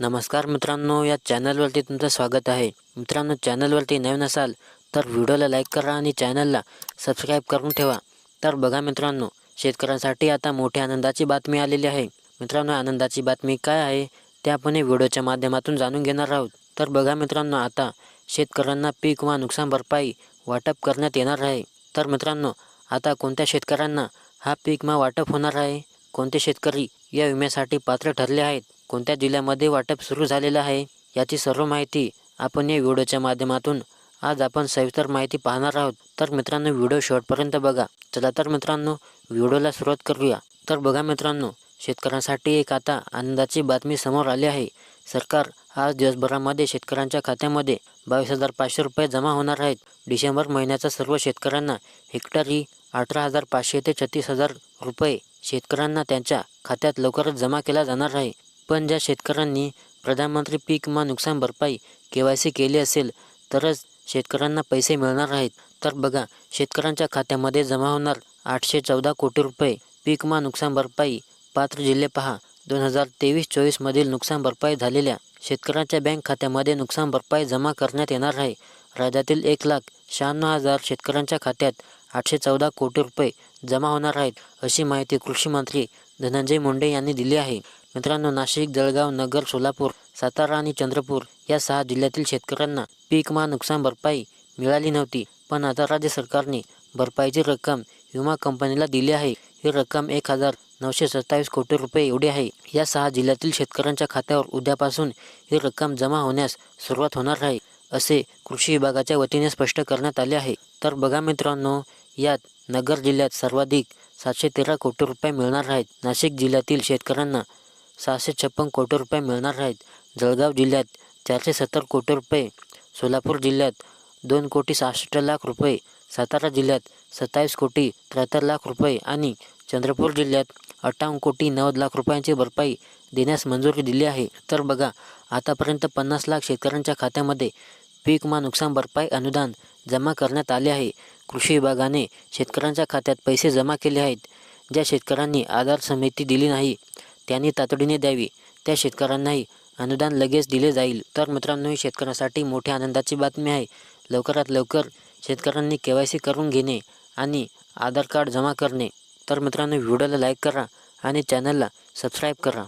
नमस्कार मित्रांनो या चॅनलवरती तुमचं स्वागत आहे. मित्रांनो चॅनलवरती नवीन असाल तर व्हिडिओला लाईक करा आणि चॅनलला सबस्क्राईब करून ठेवा. तर बघा मित्रांनो शेतकऱ्यांसाठी आता मोठ्या आनंदाची बातमी आलेली आहे. मित्रांनो आनंदाची बातमी काय आहे ते आपण हे व्हिडिओच्या माध्यमातून जाणून घेणार आहोत. तर बघा मित्रांनो आता शेतकऱ्यांना पीक वा नुकसान भरपाई वाटप करण्यात येणार आहे. तर मित्रांनो आता कोणत्या शेतकऱ्यांना हा पीक मा वाटप होणार आहे? कोणते शेतकरी या विम्यासाठी पात्र ठरले आहेत? कोणत्या जिल्ह्यामध्ये वाटप सुरू झालेलं आहे याची सर्व माहिती आपण या व्हिडिओच्या माध्यमातून आज आपण सविस्तर माहिती पाहणार आहोत. तर मित्रांनो व्हिडिओ शेवटपर्यंत बघा. चला तर मित्रांनो व्हिडिओला सुरुवात करूया. तर बघा मित्रांनो शेतकऱ्यांसाठी एक आता आनंदाची बातमी समोर आली आहे. सरकार आज दिवसभरामध्ये शेतकऱ्यांच्या खात्यामध्ये बावीस हजार पाचशे रुपये जमा होणार आहेत. डिसेंबर महिन्याचा सर्व शेतकऱ्यांना हेक्टरी अठरा हजार पाचशे ते छत्तीस हजार रुपये शेतकऱ्यांना त्यांच्या खात्यात लवकरच जमा केला जाणार आहे. पण ज्या शेतकऱ्यांनी प्रधानमंत्री पीक विमा नुकसान भरपाई के वाय सी केली असेल तरच शेतकऱ्यांना पैसे मिळणार आहेत. तर बघा शेतकऱ्यांच्या खात्यामध्ये जमा होणार आठशे चौदा कोटी रुपये पीक विमा नुकसान भरपाई. पात्र जिल्हे पहा दोन हजार तेवीस चोवीसमधील नुकसान भरपाई झालेल्या शेतकऱ्यांच्या बँक खात्यामध्ये नुकसान भरपाई जमा करण्यात येणार आहे. राज्यातील एक लाख शहाण्णव हजार शेतकऱ्यांच्या खात्यात आठशे चौदा कोटी रुपये जमा होणार आहेत अशी माहिती कृषी मंत्री धनंजय मुंडे यांनी दिली आहे. मित्रांनो नाशिक जळगाव नगर सोलापूर सातारा आणि चंद्रपूर या सहा जिल्ह्यातील शेतकऱ्यांना पीक विमा नुकसान भरपाई मिळाली नव्हती. पण आता राज्य सरकारने भरपाईची रक्कम विमा कंपनीला दिली आहे. ही रक्कम एक हजार नऊशे सत्तावीस कोटी रुपये एवढी आहे. या सहा जिल्ह्यातील शेतकऱ्यांच्या खात्यावर उद्यापासून ही रक्कम जमा होण्यास सुरुवात होणार आहे असे कृषी विभागाच्या वतीने स्पष्ट करण्यात आले आहे. तर बघा मित्रांनो यात नगर जिल्ह्यात सर्वाधिक सातशे तेरा कोटी रुपये मिळणार आहेत. नाशिक जिल्ह्यातील शेतकऱ्यांना सहाशे छप्पन कोटी रुपये मिळणार आहेत. जळगाव जिल्ह्यात चारशे सत्तर कोटी रुपये सोलापूर जिल्ह्यात दोन कोटी सहासष्ट लाख रुपये सातारा जिल्ह्यात सत्तावीस कोटी त्र्याहत्तर लाख रुपये आणि चंद्रपूर जिल्ह्यात अठ्ठावन्न कोटी नव्वद लाख रुपयांची भरपाई देण्यास मंजुरी दिली आहे. तर बघा आतापर्यंत पन्नास लाख शेतकऱ्यांच्या खात्यामध्ये पीक मा नुकसान भरपाई अनुदान जमा करण्यात आले आहे. कृषी विभागाने शेतकऱ्यांच्या खात्यात पैसे जमा केले आहेत. ज्या शेतकऱ्यांनी आधार समिती दिली नाही त्यांनी तातडीने द्यावी. त्या शेतकऱ्यांनाही अनुदान लगेच दिले जाईल. तर मित्रांनो ही शेतकऱ्यांसाठी मोठ्या आनंदाची बातमी आहे. लवकरात लवकर शेतकऱ्यांनी के वाय सी करून घेणे आणि आधार कार्ड जमा करणे. तर मित्रांनो व्हिडिओला लाईक करा आणि चॅनलला सबस्क्राईब करा.